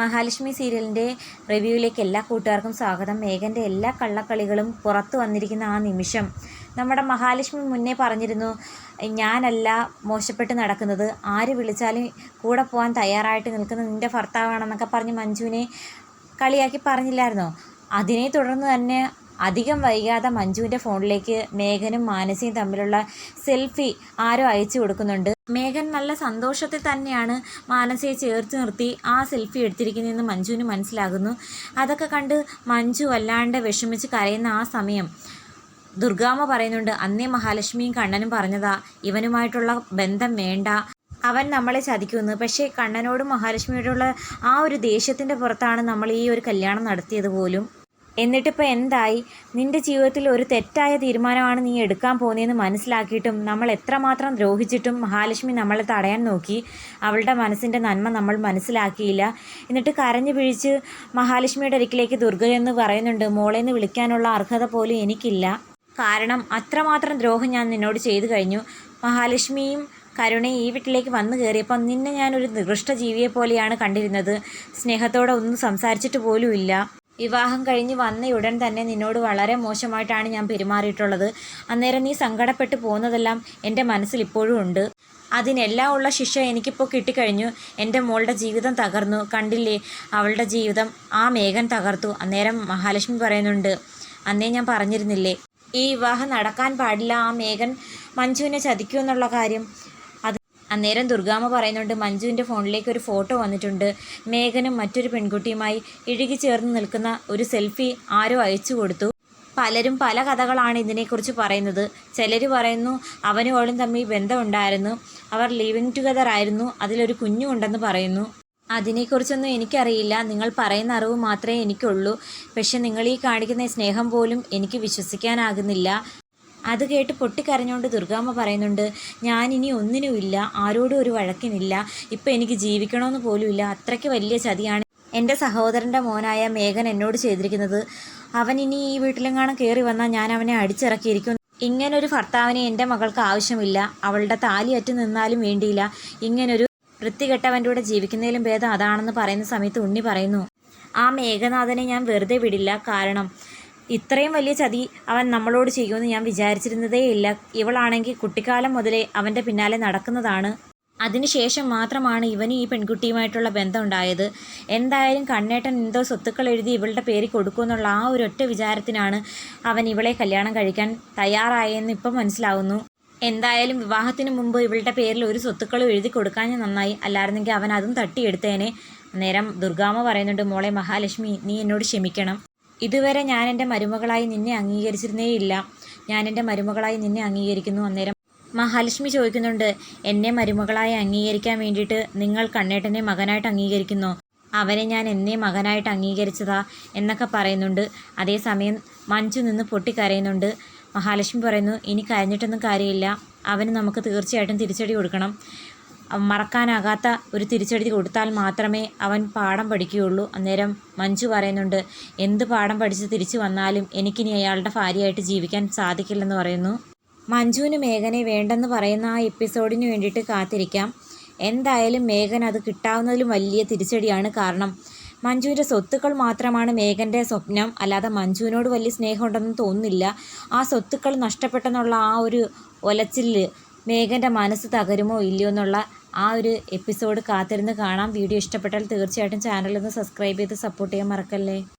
മഹാലക്ഷ്മി സീരിയലിന്റെ റിവ്യൂവിലേക്ക് എല്ലാ കൂട്ടുകാർക്കും സ്വാഗതം. മേഘന്റെ എല്ലാ കള്ളക്കളികളും പുറത്തു വന്നിരിക്കുന്ന ആ നിമിഷം നമ്മുടെ മഹാലക്ഷ്മി മുന്നേ പറഞ്ഞിരുന്നു ഞാനല്ല മോശപ്പെട്ട് നടക്കുന്നത്. ആര് വിളിച്ചാലും കൂടെ പോകാൻ തയ്യാറായിട്ട് നിൽക്കുന്ന നിന്റെ ഭർത്താവാണെന്നൊക്കെ പറഞ്ഞ് മഞ്ജുവിനെ കളിയാക്കി പറഞ്ഞില്ലായിരുന്നോ? അതിനെ തുടർന്ന് തന്നെ അധികം വൈകാതെ മഞ്ജുവിന്റെ ഫോണിലേക്ക് മേഘനും മാനസിയും തമ്മിലുള്ള സെൽഫി ആരോ അയച്ചു കൊടുക്കുന്നുണ്ട്. മേഘൻ നല്ല സന്തോഷത്തിൽ തന്നെയാണ് മാനസയെ ചേർത്ത് നിർത്തി ആ സെൽഫി എടുത്തിരിക്കുന്നതെന്ന് മഞ്ജുവിന് മനസ്സിലാകുന്നു. അതൊക്കെ കണ്ട് മഞ്ജു വല്ലാണ്ട് വിഷമിച്ച് കരയുന്ന ആ സമയം. ദുർഗാമ്മ പറയുന്നുണ്ട് അന്നേ മഹാലക്ഷ്മിയും കണ്ണനും പറഞ്ഞതാ ഇവനുമായിട്ടുള്ള ബന്ധം വേണ്ട. അവൻ നമ്മളെ ചതിക്കുന്നു. പക്ഷേ കണ്ണനോടും മഹാലക്ഷ്മിയോടുള്ള ആ ഒരു ദേഷ്യത്തിന്റെ പുറത്താണ് നമ്മൾ ഈ ഒരു കല്യാണം നടത്തിയത് പോലും. എന്നിട്ടിപ്പോൾ എന്തായി? നിന്റെ ജീവിതത്തിൽ ഒരു തെറ്റായ തീരുമാനമാണ് നീ എടുക്കാൻ പോകുന്നതെന്ന് മനസ്സിലാക്കിയിട്ടും നമ്മൾ എത്രമാത്രം ദ്രോഹിച്ചിട്ടും മഹാലക്ഷ്മി നമ്മളെ തടയാൻ നോക്കി. അവളുടെ മനസ്സിന്റെ നന്മ നമ്മൾ മനസ്സിലാക്കിയില്ല. എന്നിട്ട് കരഞ്ഞു പിഴിച്ച് മഹാലക്ഷ്മിയുടെ അരിക്കിലേക്ക് ദുർഗ എന്ന് പറയുന്നുണ്ട്. മോളെ എന്ന് വിളിക്കാനുള്ള അർഹത പോലും എനിക്കില്ല. കാരണം അത്രമാത്രം ദ്രോഹം ഞാൻ നിന്നോട് ചെയ്തു കഴിഞ്ഞു. മഹാലക്ഷ്മിയും കരുണയും ഈ വീട്ടിലേക്ക് വന്നു കയറിയപ്പോൾ നിന്നെ ഞാനൊരു നികൃഷ്ട ജീവിയെ പോലെയാണ് കണ്ടിരുന്നത്. സ്നേഹത്തോടെ ഒന്നും സംസാരിച്ചിട്ട് പോലുമില്ല. വിവാഹം കഴിഞ്ഞ് വന്ന ഉടൻ തന്നെ നിന്നോട് വളരെ മോശമായിട്ടാണ് ഞാൻ പെരുമാറിയിട്ടുള്ളത്. അന്നേരം നീ സങ്കടപ്പെട്ട് പോകുന്നതെല്ലാം എന്റെ മനസ്സിൽ ഇപ്പോഴും ഉണ്ട്. അതിനെല്ലാം ഉള്ള ശിക്ഷ എനിക്കിപ്പോൾ കിട്ടിക്കഴിഞ്ഞു. എന്റെ മോളുടെ ജീവിതം തകർന്നു. കണ്ടില്ലേ? അവളുടെ ജീവിതം ആ മേഘൻ തകർത്തു. അന്നേരം മഹാലക്ഷ്മി പറയുന്നുണ്ട് അന്നേ ഞാൻ പറഞ്ഞിരുന്നില്ലേ ഈ വിവാഹം നടക്കാൻ പാടില്ല. ആ മേഘൻ മഞ്ജുവിനെ ചതിക്കൂ എന്നുള്ള കാര്യം. അന്നേരം ദുർഗാമ്മ പറയുന്നുണ്ട് മഞ്ജുവിന്റെ ഫോണിലേക്ക് ഒരു ഫോട്ടോ വന്നിട്ടുണ്ട്. മേഘനും മറ്റൊരു പെൺകുട്ടിയുമായി ഇഴുകി ചേർന്ന് നിൽക്കുന്ന ഒരു സെൽഫി ആരോ അയച്ചു കൊടുത്തു. പലരും പല കഥകളാണ് ഇതിനെക്കുറിച്ച് പറയുന്നത്. ചിലർ പറയുന്നു അവനും അവളും തമ്മിൽ ബന്ധമുണ്ടായിരുന്നു. അവർ ലിവിങ് ടുഗദർ ആയിരുന്നു. അതിലൊരു കുഞ്ഞുണ്ടെന്ന് പറയുന്നു. അതിനെക്കുറിച്ചൊന്നും എനിക്കറിയില്ല. നിങ്ങൾ പറയുന്ന അറിവ് മാത്രമേ എനിക്കുള്ളൂ. പക്ഷെ നിങ്ങൾ ഈ കാണിക്കുന്ന സ്നേഹം പോലും എനിക്ക് വിശ്വസിക്കാനാകുന്നില്ല. അത് കേട്ട് പൊട്ടിക്കരഞ്ഞുകൊണ്ട് ദുർഗാമ്മ പറയുന്നുണ്ട് ഞാനിനി ഒന്നിനുമില്ല ആരോടും ഒരു വഴക്കിനില്ല. ഇപ്പം എനിക്ക് ജീവിക്കണമെന്ന് പോലുമില്ല അത്രയ്ക്ക് വലിയ ചതിയാണ് എന്റെ സഹോദരന്റെ മോനായ മേഘൻ എന്നോട് ചെയ്തിരിക്കുന്നത്. അവൻ ഇനി ഈ വീട്ടിലെങ്ങാനും കയറി വന്നാൽ ഞാൻ അവനെ അടിച്ചിറക്കിയിരിക്കും. ഇങ്ങനൊരു ഭർത്താവിനെ എന്റെ മകൾക്ക് ആവശ്യമില്ല. അവളുടെ താലി അറ്റ് നിന്നാലും വേണ്ടിയില്ല. ഇങ്ങനൊരു വൃത്തികെട്ടവന്റെ കൂടെ ജീവിക്കുന്നതിലും ഭേദം അതാണെന്ന് പറയുന്ന സമയത്ത് ഉണ്ണി പറയുന്നു ആ മേഘനാഥനെ ഞാൻ വെറുതെ വിടില്ല. കാരണം ഇത്രയും വലിയ ചതി അവൻ നമ്മളോട് ചെയ്യുമെന്ന് ഞാൻ വിചാരിച്ചിരുന്നതേ ഇല്ല. ഇവളാണെങ്കിൽ കുട്ടിക്കാലം മുതലേ അവന്റെ പിന്നാലെ നടക്കുന്നതാണ്. അതിനുശേഷം മാത്രമാണ് ഇവന് ഈ പെൺകുട്ടിയുമായിട്ടുള്ള ബന്ധം ഉണ്ടായത് എന്തായാലും കണ്ണേട്ടൻ എന്തോ സ്വത്തുക്കൾ എഴുതി ഇവളുടെ പേര് കൊടുക്കുമെന്നുള്ള ആ ഒരു ഒറ്റ വിചാരത്തിനാണ് അവൻ ഇവളെ കല്യാണം കഴിക്കാൻ തയ്യാറായെന്ന് ഇപ്പം മനസ്സിലാവുന്നു. എന്തായാലും വിവാഹത്തിന് മുമ്പ് ഇവളുടെ പേരിൽ ഒരു സ്വത്തുക്കളും എഴുതി കൊടുക്കാൻ നന്നായി. അല്ലായിരുന്നെങ്കിൽ അവൻ അതും തട്ടിയെടുത്തേനെ. നേരം ദുർഗാമ്മ പറയുന്നുണ്ട് മോളെ മഹാലക്ഷ്മി നീ എന്നോട് ക്ഷമിക്കണം. ഇതുവരെ ഞാൻ എന്റെ മരുമകളായി നിന്നെ അംഗീകരിച്ചിരുന്നേയില്ല. ഞാൻ എന്റെ മരുമകളായി നിന്നെ അംഗീകരിക്കുന്നു അന്നേരം മഹാലക്ഷ്മി ചോദിക്കുന്നുണ്ട് എന്നെ മരുമകളായി അംഗീകരിക്കാൻ വേണ്ടിയിട്ട് നിങ്ങൾ കണ്ണേട്ടനെ മകനായിട്ട് അംഗീകരിക്കുന്നു. അവനെ ഞാൻ എന്നെ മകനായിട്ട് അംഗീകരിച്ചതാ എന്നൊക്കെ പറയുന്നുണ്ട്. അതേസമയം മഞ്ജു നിന്ന് പൊട്ടിക്കരയുന്നുണ്ട്. മഹാലക്ഷ്മി പറയുന്നു ഇനി കരഞ്ഞിട്ടൊന്നും കാര്യമില്ല. അവന് നമുക്ക് തീർച്ചയായിട്ടും തിരിച്ചടി കൊടുക്കണം. മറക്കാനാകാത്ത ഒരു തിരിച്ചടി കൊടുത്താൽ മാത്രമേ അവൻ പാഠം പഠിക്കുകയുള്ളൂ. അന്നേരം മഞ്ജു പറയുന്നുണ്ട് എന്ത് പാഠം പഠിച്ച് തിരിച്ചു വന്നാലും എനിക്കിനി അയാളുടെ ഭാര്യയായിട്ട് ജീവിക്കാൻ സാധിക്കില്ലെന്ന് പറയുന്നു. മഞ്ജുവിന് മേഘനെ വേണ്ടെന്ന് പറയുന്ന ആ എപ്പിസോഡിന് വേണ്ടിയിട്ട് കാത്തിരിക്കാം. എന്തായാലും മേഘൻ അത് കിട്ടാവുന്നതിലും വലിയ തിരിച്ചടിയാണ് കാരണം മഞ്ജുവിന്റെ സ്വത്തുക്കൾ മാത്രമാണ് മേഘന്റെ സ്വപ്നം. അല്ലാതെ മഞ്ജുവിനോട് വലിയ സ്നേഹമുണ്ടെന്ന് തോന്നുന്നില്ല. ആ സ്വത്തുക്കൾ നഷ്ടപ്പെട്ടെന്നുള്ള ആ ഒരു ഒലച്ചിൽ മേഘന്റെ മനസ്സ് തകരുമോ ഇല്ലയോ എന്നുള്ള ആ ഒരു എപ്പിസോഡ് കാത്തിരുന്ന് കാണാം. വീഡിയോ ഇഷ്ടപ്പെട്ടാൽ തീർച്ചയായിട്ടും ചാനലൊന്ന് സബ്സ്ക്രൈബ് ചെയ്ത് സപ്പോർട്ട് ചെയ്യാൻ മറക്കല്ലേ?